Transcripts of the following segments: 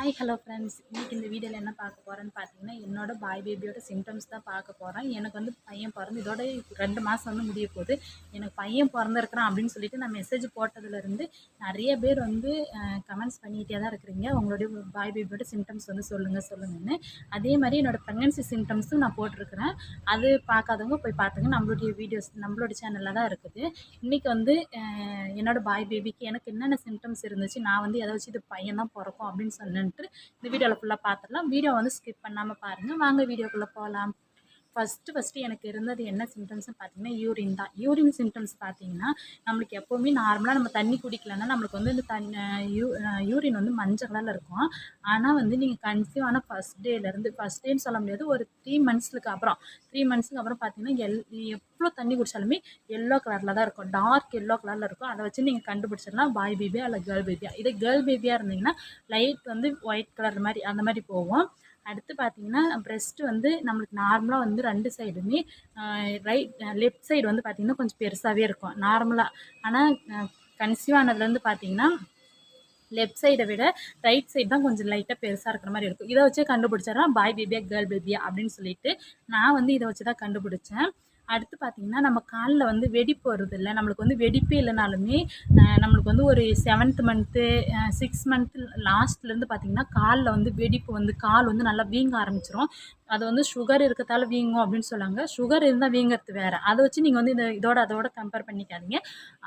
Hi hello friends இன்றைக்கி இந்த வீடியோவில் என்ன பார்க்க போகிறேன்னு பார்த்தீங்கன்னா என்னோட பாய் பேபியோட சிம்டம்ஸ் தான் பார்க்க போகிறேன் எனக்கு வந்து பையன் பிறந்து இதோட ரெண்டு மாதம் வந்து முடிய போகுது. எனக்கு பையன் பிறந்திருக்கிறான் அப்படின்னு சொல்லிட்டு நான் மெசேஜ் போட்டதுலேருந்து நிறைய பேர் வந்து கமெண்ட்ஸ் பண்ணிகிட்டே தான் இருக்கிறீங்க. உங்களுடைய பாய் பேபியோட சிம்டம்ஸ் வந்து சொல்லுங்கள் சொல்லுங்கன்னு. அதே மாதிரி என்னோடய ப்ரெக்னன்சி சிம்டம்ஸும் நான் போட்டிருக்கிறேன். அது பார்க்காதவங்க போய் பார்த்துங்க நம்மளுடைய வீடியோஸ் நம்மளோட சேனலில் தான் இருக்குது. இன்றைக்கி வந்து என்னோடய என்னோட பாய் பேபிக்கு எனக்கு என்னென்ன சிம்டம்ஸ் இருந்துச்சு நான் வந்து எதை வச்சு இது பையன் தான் பிறக்கும் அப்படின்னு சொன்னேன்ட்டு இந்த வீடியோவில் ஃபுல்லாக பார்த்துடலாம் வீடியோ வந்து ஸ்கிப் பண்ணாமல் பாருங்கள் வாங்க வீடியோக்குள்ளே போகலாம் ஃபஸ்ட்டு ஃபஸ்ட்டு எனக்கு இருந்தது என்ன சிம்டம்ஸ்னு பார்த்தீங்கன்னா யூரின் தான். யூரின் சிம்டம்ஸ் பார்த்தீங்கன்னா நம்மளுக்கு எப்போவுமே நார்மலாக நம்ம தண்ணி குடிக்கலன்னா நம்மளுக்கு வந்து இந்த தண்ணி யூ யூரின் வந்து மஞ்சள் கலரில் இருக்கும். ஆனால் வந்து நீங்கள் கன்சீவ் ஆன ஃபஸ்ட் டேலேருந்து ஃபஸ்ட் டேன்னு சொல்ல முடியாது ஒரு த்ரீ மந்த்ஸ்க்கு அப்புறம் த்ரீ மந்த்ஸ்க்கு அப்புறம் பார்த்தீங்கன்னா எல் எவ்வளோ தண்ணி குடித்தாலுமே எல்லோ கலரில் தான் இருக்கும். டார்க் எல்லோ கலரில் இருக்கும். அதை வச்சு நீங்கள் கண்டுபிடிச்சிடலாம் பாய் பேபியா இல்லை கேர்ள் பேபியா இதே கேர்ள் பேபியாக இருந்தீங்கன்னா லைட் வந்து ஒயிட் கலர் மாதிரி அந்த மாதிரி போகும். அடுத்து பார்த்தீங்கன்னா ப்ரெஸ்ட்டு வந்து நம்மளுக்கு நார்மலாக வந்து ரெண்டு சைடுமே ரைட் லெஃப்ட் சைடு வந்து பார்த்திங்கன்னா கொஞ்சம் பெருசாகவே இருக்கும். நார்மலாக ஆனால் கன்சீவ் ஆனதுலேருந்து பார்த்தீங்கன்னா லெஃப்ட் சைடை விட ரைட் சைடு தான் கொஞ்சம் லைட்டாக பெருசாக இருக்கிற மாதிரி இருக்கும். இதை வச்சே கண்டுபிடிச்சாரா பாய் பேபியா கேர்ள் பேபியா? அப்படின்னு சொல்லிட்டு நான் வந்து இதை வச்சு தான் கண்டுபிடிச்சேன். அடுத்து பார்த்தீங்கன்னா நம்ம காலில் வந்து வெடிப்பு வருது இல்லை நம்மளுக்கு வந்து வெடிப்பே இல்லைனாலுமே நம்மளுக்கு வந்து ஒரு செவன்த் மந்த்து சிக்ஸ் மந்த் லாஸ்ட்லேருந்து பார்த்தீங்கன்னா காலில் வந்து வெடிப்பு வந்து கால் வந்து நல்லா வீங்க ஆரம்பிச்சிரும். அது வந்து சுகர் இருக்கத்தால வீங்கும் அப்படின்னு சொல்லாங்க. சுகர் இருந்தால் வீங்கிறது வேறு. அதை வச்சு நீங்கள் வந்து இந்த இதோட அதோட கம்பேர் பண்ணிக்காதீங்க.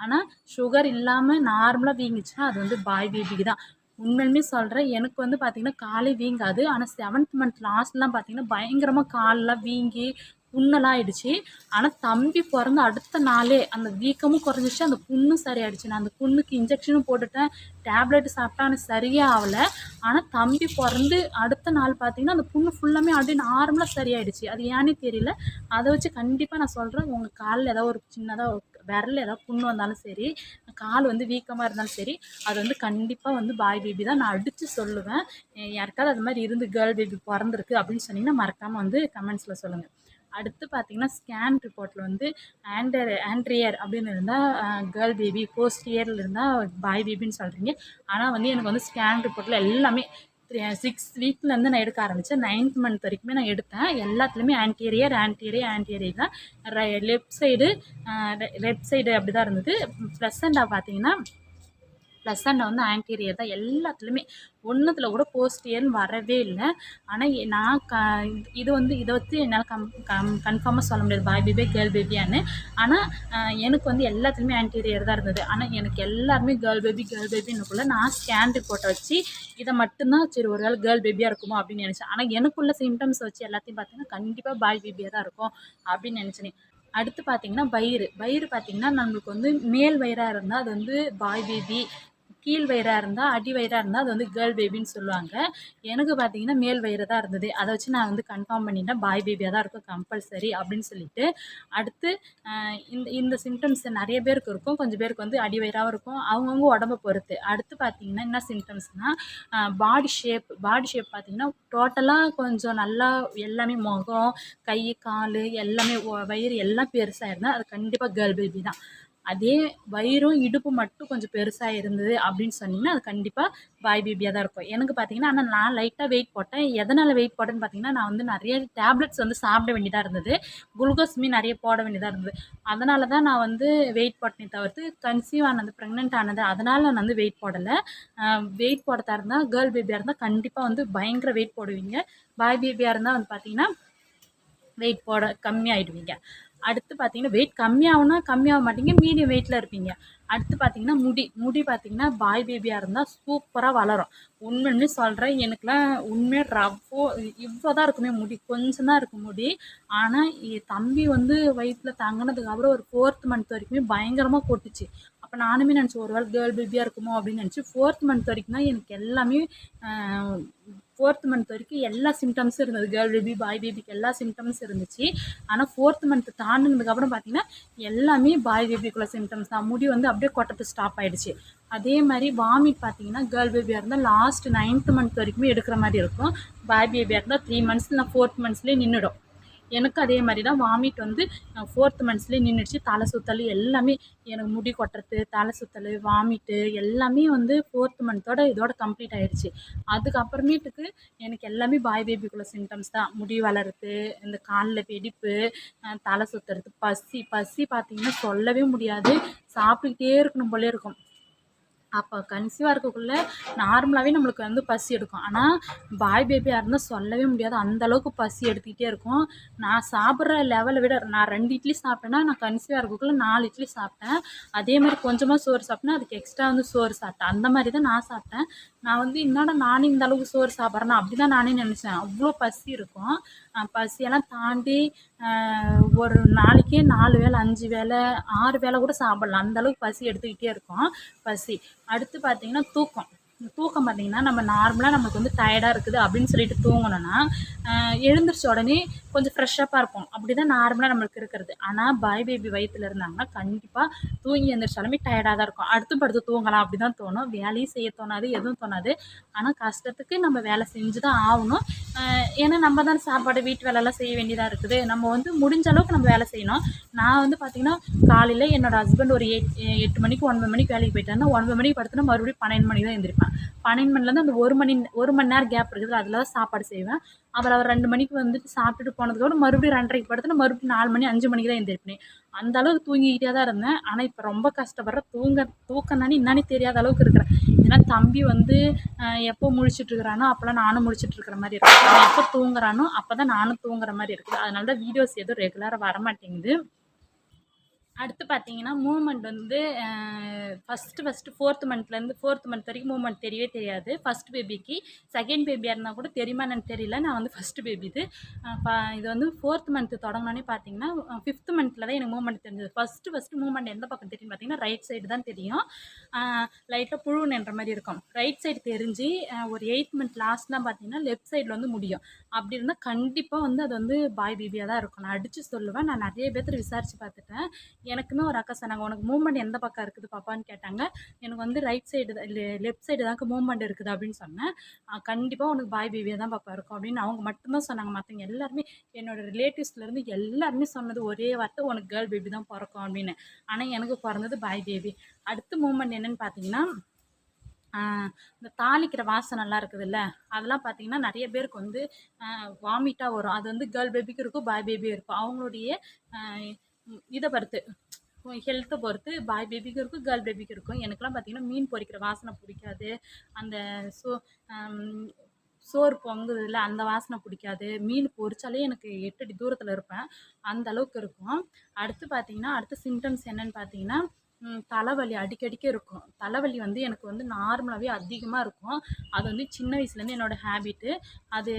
ஆனால் சுகர் இல்லாமல் நார்மலாக வீங்கிச்சுன்னா அது வந்து பாய் பேபிக்கு தான். உண்மையுமே சொல்கிறேன் எனக்கு வந்து பார்த்திங்கன்னா காலே வீங்காது. ஆனால் செவன்த் மந்த் லாஸ்ட்லாம் பார்த்திங்கன்னா பயங்கரமாக காலெலாம் வீங்கி புண்ணெல்லாம் ஆயிடுச்சு ஆனால் தம்பி பிறந்த அடுத்த நாளே அந்த வீக்கமும் குறைஞ்சிச்சு அந்த புண்ணும் சரியாயிடுச்சு. நான் அந்த புண்ணுக்கு இன்ஜெக்ஷனும் போட்டுட்டேன். டேப்லெட் சாப்பிட்டா எனக்கு சரியே ஆகலை ஆனால் தம்பி பிறந்து அடுத்த நாள் பார்த்தீங்கன்னா அந்த புண்ணு ஃபுல்லாமே அப்படியே நார்மலாக சரியாயிடுச்சு. அது ஏன்னே தெரியல. அதை வச்சு கண்டிப்பாக நான் சொல்கிறேன் உங்கள் காலில் ஏதோ ஒரு சின்னதாக விரல் ஏதாவது புண்ணு வந்தாலும் சரி கால் வந்து வீக்கமாக இருந்தாலும் சரி அது வந்து கண்டிப்பாக வந்து பாய் பேபி தான் நான் அடித்து சொல்லுவேன். யாருக்காவது அது மாதிரி இருந்து கேர்ள் பேபி பிறந்திருக்கு அப்படின்னு சொன்னீங்கன்னா மறக்காமல் வந்து கமெண்ட்ஸில் சொல்லுங்கள் அடுத்து பார்த்தீங்கன்னா ஸ்கேன் ரிப்போர்ட்டில் வந்து ஆண்டர் ஆண்ட்ரியர் அப்படின்னு இருந்தால் கேர்ள் பேபி போஸ்ட் இயரில் இருந்தால் பாய் பேபின்னு சொல்கிறீங்க ஆனால் வந்து எனக்கு வந்து ஸ்கேன் ரிப்போர்ட்டில் எல்லாமே சிக்ஸ் வீக்லேருந்து uh, நான் எடுக்க ஆரம்பித்தேன் நைன்த் மந்த் வரைக்குமே நான் எடுத்தேன். எல்லாத்துலேயுமே ஆன்டீரியர் ஆன்டீரியர் ஆன்டீரியர் தான் லெஃப்ட் சைடு லெஃப்ட் சைடு அப்படி தான் இருந்தது. ப்ளசண்டாக பார்த்தீங்கன்னா ப்ளஸ் அண்ட் வந்து ஆன்டீரியர் தான் எல்லாத்துலேயுமே. ஒன்றுத்தில் கூட போஸ்ட் இயர்னு வரவே இல்லை. ஆனால் நான் க இது வந்து இதை வச்சு என்னால் கம் கம் கன்ஃபார்மாக சொல்ல முடியாது. பாய் பேபி கேர்ள் பேபியான்னு ஆனால் எனக்கு வந்து எல்லாத்துலேயுமே ஆன்டீரியர் தான் இருந்தது. ஆனால் எனக்கு எல்லாருமே கேர்ள் பேபி கேர்ள் பேபின்னுக்குள்ளே நான் ஸ்கேன் ரிப்போர்ட்டை வச்சு இதை மட்டும்தான் சரி ஒரு வேளை கேர்ள் பேபியாக இருக்குமோ அப்படின்னு நினச்சேன். ஆனால் எனக்குள்ள சிம்டம்ஸ் வச்சு எல்லாத்தையும் பார்த்தீங்கன்னா கண்டிப்பாக பாய் பேபியாக தான் இருக்கும் அப்படின்னு நினச்சினேன் அடுத்து பார்த்தீங்கன்னா வயிறு. வயிறு பார்த்தீங்கன்னா நம்மளுக்கு வந்து மேல் வயிறாக இருந்தால் அது வந்து பாய் பேபி கீழ் வயிறாக இருந்தால் அடி வயிறாக இருந்தால் அது வந்து கேர்ள் பேபின்னு சொல்லுவாங்க. எனக்கு பார்த்தீங்கன்னா மேல் வயிறு தான் இருந்தது. அதை வச்சு நான் வந்து கன்ஃபார்ம் பண்ணிட்டேன். பாய் பேபியாக தான் இருக்கும் கம்பல்சரி அப்படின்னு சொல்லிட்டு. அடுத்து இந்த இந்த சிம்டம்ஸ் நிறைய பேருக்கு இருக்கும். கொஞ்சம் பேருக்கு வந்து அடி வயிறாகவும் இருக்கும். அவங்கவுங்க உடம்ப பொறுத்து. அடுத்து பார்த்தீங்கன்னா என்ன சிம்டம்ஸ்னால் பாடி ஷேப் பாடி ஷேப் பார்த்தீங்கன்னா டோட்டலாக கொஞ்சம் நல்லா எல்லாமே முகம் கை கால் எல்லாமே வயிறு எல்லாம் பெருசாக இருந்தால் அது கண்டிப்பாக கேர்ள் பேபி தான். அதே வயிறும் இடுப்பு மட்டும் கொஞ்சம் பெருசாக இருந்தது அப்படின்னு சொன்னீங்கன்னா அது கண்டிப்பாக பாய் பேபியாக தான் இருக்கும். எனக்கு பார்த்தீங்கன்னா ஆனால் நான் லைட்டாக வெயிட் போட்டேன். எதனால் வெயிட் போட்டேன்னு பார்த்தீங்கன்னா நான் வந்து நிறைய டேப்லெட்ஸ் வந்து சாப்பிட வேண்டியதாக இருந்தது. குளுக்கோஸுமே நிறைய போட வேண்டியதாக இருந்தது. அதனால தான் நான் வந்து வெயிட் போட்டேனே தவிர்த்து கன்சீவ் ஆனது ப்ரெக்னென்ட் ஆனது அதனால் நான் வந்து வெயிட் போடலை. வெயிட் போடத்தா இருந்தால் கேர்ள் பேபியாக இருந்தால் கண்டிப்பாக வந்து பயங்கர வெயிட் போடுவீங்க. பாய் பேபியாக இருந்தால் வந்து பார்த்தீங்கன்னா வெயிட் போட கம்மியாயிடுவீங்க. அடுத்து பார்த்தீங்கன்னா வெயிட் கம்மியாகும்னா கம்மியாக மாட்டீங்க மீடியம் வெயிட்டில் இருப்பீங்க. அடுத்து பார்த்தீங்கன்னா முடி முடி பார்த்தீங்கன்னா பாய் பேபியாக இருந்தால் சூப்பராக வளரும். உண்மையுமே சொல்கிறேன் எனக்குலாம் உண்மையாக ரவ்வோ இவ்வளோ தான் இருக்குமே முடி கொஞ்சம் தான் இருக்கும் முடி. ஆனால் என் தம்பி வந்து வயிற்றில் தங்கினதுக்கப்புறம் ஒரு ஃபோர்த் மந்த் வரைக்குமே பயங்கரமாக கொட்டுச்சு. அப்போ நானுமே நினச்சேன் ஒரு வேளை கேர்ள் பேபியாக இருக்குமோ அப்படின்னு நினச்சி ஃபோர்த் மந்த் வரைக்கும் தான் எனக்கு எல்லாமே ஃபோர்த் மந்த் வரைக்கும் எல்லா சிம்டம்ஸும் இருந்தது. கேர்ள் பேபி பாய் பேபிக்கு எல்லா சிம்டம்ஸ் இருந்துச்சு. ஆனால் ஃபோர்த் மந்த் தாண்டினதுக்கப்புறம் பார்த்தீங்கன்னா எல்லாமே பாய் பேபிக்குள்ள சிம்டம்ஸ் தான். முடி வந்து அப்படியே கொட்டத்து ஸ்டாப் ஆகிடுச்சு அதே மாதிரி வாமிட் பார்த்தீங்கன்னா கேர்ள் பேபியாக இருந்தால் லாஸ்ட் நைன்த் மந்த் வரைக்குமே எடுக்கிற மாதிரி இருக்கும். பாய் பேபியாக இருந்தால் த்ரீ மந்த்ஸ் இல்லை ஃபோர்த் மந்த்ஸ்லேயே நின்றுடும் எனக்கு அதே மாதிரி தான் வாமிட் வந்து ஃபோர்த் மந்த்ஸ்லேயே நின்றுடுச்சு தலை சுத்தல் எல்லாமே எனக்கு முடி கொட்டுறது தலை சுத்தல் வாமிட்டு எல்லாமே வந்து ஃபோர்த் மந்த்தோட இதோட கம்ப்ளீட் ஆயிடுச்சு. அதுக்கப்புறமேட்டுக்கு எனக்கு எல்லாமே பாய் பேபிக்குள்ள சிம்டம்ஸ் தான். முடி வளருது இந்த காலில் வெடிப்பு தலை சுற்றுறது பசி பசி பார்த்திங்கன்னா சொல்லவே முடியாது. சாப்பிட்டுக்கிட்டே இருக்கணும் போலே இருக்கும். அப்போ கன்சீவாக இருக்கக்குள்ளே நார்மலாகவே நம்மளுக்கு வந்து பசி எடுக்கும். ஆனால் பாய் பேபியாக இருந்தால் சொல்லவே முடியாது. அந்தளவுக்கு பசி எடுத்துக்கிட்டே இருக்கும். நான் சாப்பிட்ற லெவலை விட நான் ரெண்டு இட்லி சாப்பிட்டேன்னா நான் கன்சீவாக இருக்கக்குள்ளே நாலு இட்லி சாப்பிட்டேன். அதே மாதிரி கொஞ்சமாக சோறு சாப்பிட்டேன் அதுக்கு எக்ஸ்ட்ரா வந்து சோறு சாப்பிட்டேன். அந்த மாதிரி தான் நான் சாப்பிட்டேன். நான் வந்து என்னடா நானே இந்த அளவுக்கு சோறு சாப்பிட்றேன்னா? அப்படி தான் நானே நினச்சேன். அவ்வளோ பசி இருக்கும். பசியெல்லாம் தாண்டி ஒரு நாளைக்கே நாலு வேளை அஞ்சு வேளை ஆறு வேளை கூட சாப்பிட்லாம். அந்த அளவுக்கு பசி எடுத்துக்கிட்டே இருக்கும். பசி. அடுத்து பார்த்தீங்கன்னா தூக்கம். தூக்கம் பார்த்தீங்கன்னா நம்ம நார்மலாக நமக்கு வந்து டயர்டாக இருக்குது அப்படின்னு சொல்லிட்டு தூங்கணும்னா எழுந்திரிச்ச உடனே கொஞ்சம் ஃப்ரெஷ்ஷப்பாக இருப்போம் அப்படி தான் நார்மலாக நம்மளுக்கு இருக்கிறது. ஆனால் பாய் பேபி வயிற்றுல இருந்தாங்கன்னா கண்டிப்பாக தூங்கி எழுந்திரிச்சாலுமே டயர்டாக தான் இருக்கும். அடுத்து படுத்து தூங்கலாம் அப்படி தான் தோணும். வேலையும் செய்ய தோணாது எதுவும் தோணாது. ஆனால் கஷ்டத்துக்கு நம்ம வேலை செஞ்சு தான் ஆகணும் ஏன்னா நம்ம தான் சாப்பாடு வீட்டு வேலைலாம் செய்ய வேண்டியதாக இருக்குது. நம்ம வந்து முடிஞ்ச அளவுக்கு நம்ம வேலை செய்யணும். நான் வந்து பார்த்திங்கன்னா காலையில் என்னோட ஹஸ்பண்ட் ஒரு எட் எட்டு மணிக்கு ஒன்பது மணிக்கு வேலைக்கு போயிட்டாருன்னா ஒன்பது மணிக்கு படுத்துனா மறுபடியும் பன்னெண்டு மணிக்கு தான் எழுந்திருப்பேன் பன்னெண்டு மணிலேருந்து அந்த ஒரு மணி ஒரு மணி நேரம் கேப் இருக்குது அதில் தான் சாப்பாடு செய்வேன். அப்புறம் அவர் ரெண்டு மணிக்கு வந்துட்டு சாப்பிட்டுட்டு போனதுக்கப்புறம் மறுபடியும் ரெண்டரைக்கு படுத்துனா மறுபடியும் நாலு மணி அஞ்சு மணிக்கு தான் எழுந்திருப்பேன் அந்த அளவுக்கு தூங்கிக்கிட்டே தான் இருந்தேன். ஆனால் இப்போ ரொம்ப கஷ்டப்படுறேன் தூங்க தூக்கம் தானே தெரியாத அளவுக்கு இருக்கிறேன். ஏன்னா தம்பி வந்து எப்போ முழிச்சிட்டு இருக்கிறானோ அப்போல்லாம் நானும் முழிச்சிட்டு இருக்கிற மாதிரி இருக்குது எப்போ தூங்குறானோ அப்போ தான் நானும் தூங்குற மாதிரி இருக்குது. அதனால தான் வீடியோஸ் எதுவும் ரெகுலராக வர மாட்டேங்குது அடுத்து பார்த்தீங்கன்னா மூமெண்ட் வந்து ஃபஸ்ட்டு ஃபஸ்ட்டு ஃபோர்த் மந்த்லேருந்து ஃபோர்த் மந்த் வரைக்கும் மூமெண்ட் தெரியவே தெரியாது. ஃபஸ்ட் பேபிக்கு செகண்ட் பேபியாக இருந்தால் கூட தெரியுமா என்னன்னு தெரியல. நான் வந்து ஃபஸ்ட்டு பேபி இது. இது வந்து ஃபோர்த் மந்த்து தொடங்கினோடனே பார்த்தீங்கன்னா ஃபிஃப்த் மந்த்தில் தான் எனக்கு மூமெண்ட் தெரிஞ்சது. ஃபஸ்ட்டு ஃபஸ்ட்டு மூமெண்ட் எந்த பக்கம் தெரியும் பார்த்தீங்கன்னா ரைட் சைடு தான் தெரியும். லைட்டாக புழு நின்ற மாதிரி இருக்கும். ரைட் சைடு தெரிஞ்சு ஒரு எயித் மந்த் லாஸ்ட்லாம் பார்த்தீங்கன்னா லெஃப்ட் சைடில் வந்து முடியும். அப்படி இருந்தால் கண்டிப்பாக வந்து அது வந்து பாய் பேபியாக தான் இருக்கும் நான் அடித்து சொல்லுவேன். நான் நிறைய பேர்த்து விசாரித்து பார்த்துட்டேன் எனக்குமே ஒரு அக்கா சொன்னாங்க உனக்கு மூமெண்ட் எந்த பக்கம் இருக்குது பாப்பான்னு கேட்டாங்க. எனக்கு வந்து ரைட் சைடு லெஃப்ட் சைடு தாங்க மூமெண்ட் இருக்குது அப்படின்னு சொன்னேன். கண்டிப்பாக உனக்கு பாய் பேபியாக தான் பாப்பா இருக்கும் அப்படின்னு அவங்க மட்டும்தான் சொன்னாங்க. மற்றவங்க எல்லாருமே என்னோட ரிலேட்டிவ்ஸ்லேருந்து எல்லாருமே சொன்னது ஒரே வார்த்தை உனக்கு கேர்ள் பேபி தான் பிறக்கும் அப்படின்னு. ஆனால் எனக்கு பிறந்தது பாய் பேபி அடுத்த மூமெண்ட் என்னன்னு பார்த்தீங்கன்னா இந்த தாளிக்கிற வாசனைலாம் இருக்குதுல்ல அதெல்லாம் பார்த்தீங்கன்னா நிறைய பேருக்கு வந்து வாமிட்டாக வரும். அது வந்து கேர்ள் பேபிக்கு இருக்கும் பாய் பேபியும் இருக்கும். அவங்களுடைய இதை பொறுத்து ஹெல்த்தை பொறுத்து பாய் பேபிக்கு இருக்கும் கேர்ள் பேபிக்கு இருக்கும். எனக்குலாம் பார்த்தீங்கன்னா மீன் பொரிக்கிற வாசனை பிடிக்காது. அந்த சோ சோறு பொங்குதுல அந்த வாசனை பிடிக்காது. மீன் பொரிச்சாலே எனக்கு எட்டு அடி தூரத்தில் இருப்பேன். அந்த அளவுக்கு இருக்கும். அடுத்து பார்த்தீங்கன்னா அடுத்த சிம்டம்ஸ் என்னன்னு பார்த்தீங்கன்னா தலைவலி அடிக்கடிக்க இருக்கும். தலைவலி வந்து எனக்கு வந்து நார்மலாகவே அதிகமாக இருக்கும். அது வந்து சின்ன வயசுலேருந்து என்னோடய ஹேபிட்டு. அது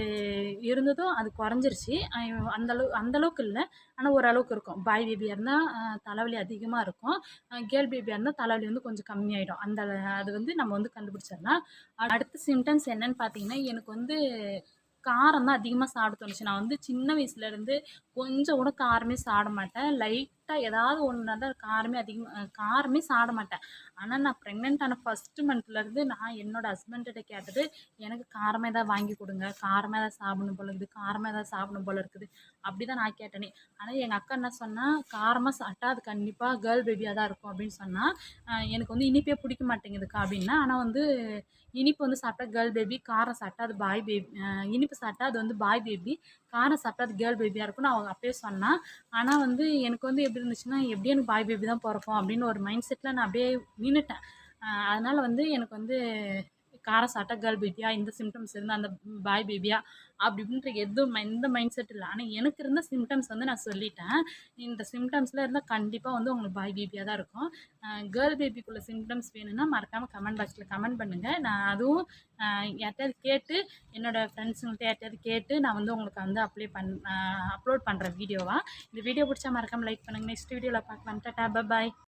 இருந்ததும் அது குறைஞ்சிருச்சு. அந்தளவு அந்தளவுக்கு இல்லை. ஆனால் ஓரளவுக்கு இருக்கும். பாய் பேபியாக இருந்தால் தலைவலி அதிகமாக இருக்கும். கேர்ள் பேபியாக இருந்தால் தலைவலி வந்து கொஞ்சம் கம்மியாயிடும். அந்த அது வந்து நம்ம வந்து கண்டுபிடிச்சிடலாம். அடுத்த சிம்டம்ஸ் என்னன்னு பார்த்தீங்கன்னா எனக்கு வந்து காரம் தான் அதிகமாக சாப்பிட தோணுச்சு. நான் வந்து சின்ன வயசுலேருந்து கொஞ்சம் கூட காரமே சாப்பிட மாட்டேன். லைட் லைட்டாக ஏதாவது ஒன்று தான் காரமே அதிகமாக காரமே சாட மாட்டேன். ஆனால் நான் ப்ரெக்னென்ட் ஆன ஃபஸ்ட்டு மந்த்லேருந்து நான் என்னோட ஹஸ்பண்ட்ட கேட்டது எனக்கு காரமாக ஏதாவது வாங்கி கொடுங்க. காரமாக ஏதாவது சாப்பிடணும் போல இருக்குது. காரமாக ஏதாவது சாப்பிடணும் போல இருக்குது. அப்படி தான் நான் கேட்டேனே. ஆனால் எங்கள் அக்கா என்ன சொன்னால் காரமாக சாப்பிட்டா அது கண்டிப்பாக கேர்ள் பேபியாக தான் இருக்கும். அப்படின்னு சொன்னால் எனக்கு வந்து இனிப்பே பிடிக்க மாட்டேங்குதுக்கா. அப்படின்னா ஆனால் வந்து இனிப்பு வந்து சாப்பிட்டா கேர்ள் பேபி காரம் சாப்பிட்டா அது பாய் பேபி இனிப்பு சாப்பிட்டா அது வந்து பாய் பேபி காரம் சாப்பிட்டா அது கேர்ள் பேபியாக இருக்கும்னு அவங்க அப்பயே சொன்னான் ஆனால் வந்து எனக்கு வந்து எப்படி இருந்துச்சுன்னா எப்படியே எனக்கு பாய் பேபி தான் பிறக்கும் அப்படின்னு ஒரு மைண்ட் செட்டில் நான் அப்படியே நின்றுட்டேன் அதனால் வந்து எனக்கு வந்து காரம் சாப்பிட்டா கேர்ள் பேபியா இந்த சிம்டம்ஸ் இருந்தால் அந்த பாய் பேபியா அப்படி இப்படின்ற எதுவும் எந்த மைண்ட் செட் இல்லை. ஆனால் எனக்கு இருந்த சிம்டம்ஸ் வந்து நான் சொல்லிட்டேன். இந்த சிம்டம்ஸில் இருந்தால் கண்டிப்பாக வந்து உங்களுக்கு பாய் பேபியாக தான் இருக்கும். கேர்ள் பேபிக்குள்ள சிம்டம்ஸ் வேணும்னா மறக்காமல் கமெண்ட் பாக்ஸில் கமெண்ட் பண்ணுங்கள் நான் அதுவும் யார்ட்டையாவது யார்கிட்டயாவது கேட்டு என்னோடய ஃப்ரெண்ட்ஸுங்கள்ட்ட யார்ட்டையாவது கேட்டு நான் வந்து உங்களுக்கு வந்து அப்ளை பண் அப்லோட் பண்ணுறேன் வீடியோவாக இந்த வீடியோ பிடிச்சா மறக்காமல் லைக் பண்ணுங்கள் நெக்ஸ்ட் வீடியோவில் பார்க்கலாம். டாட்டா பாய்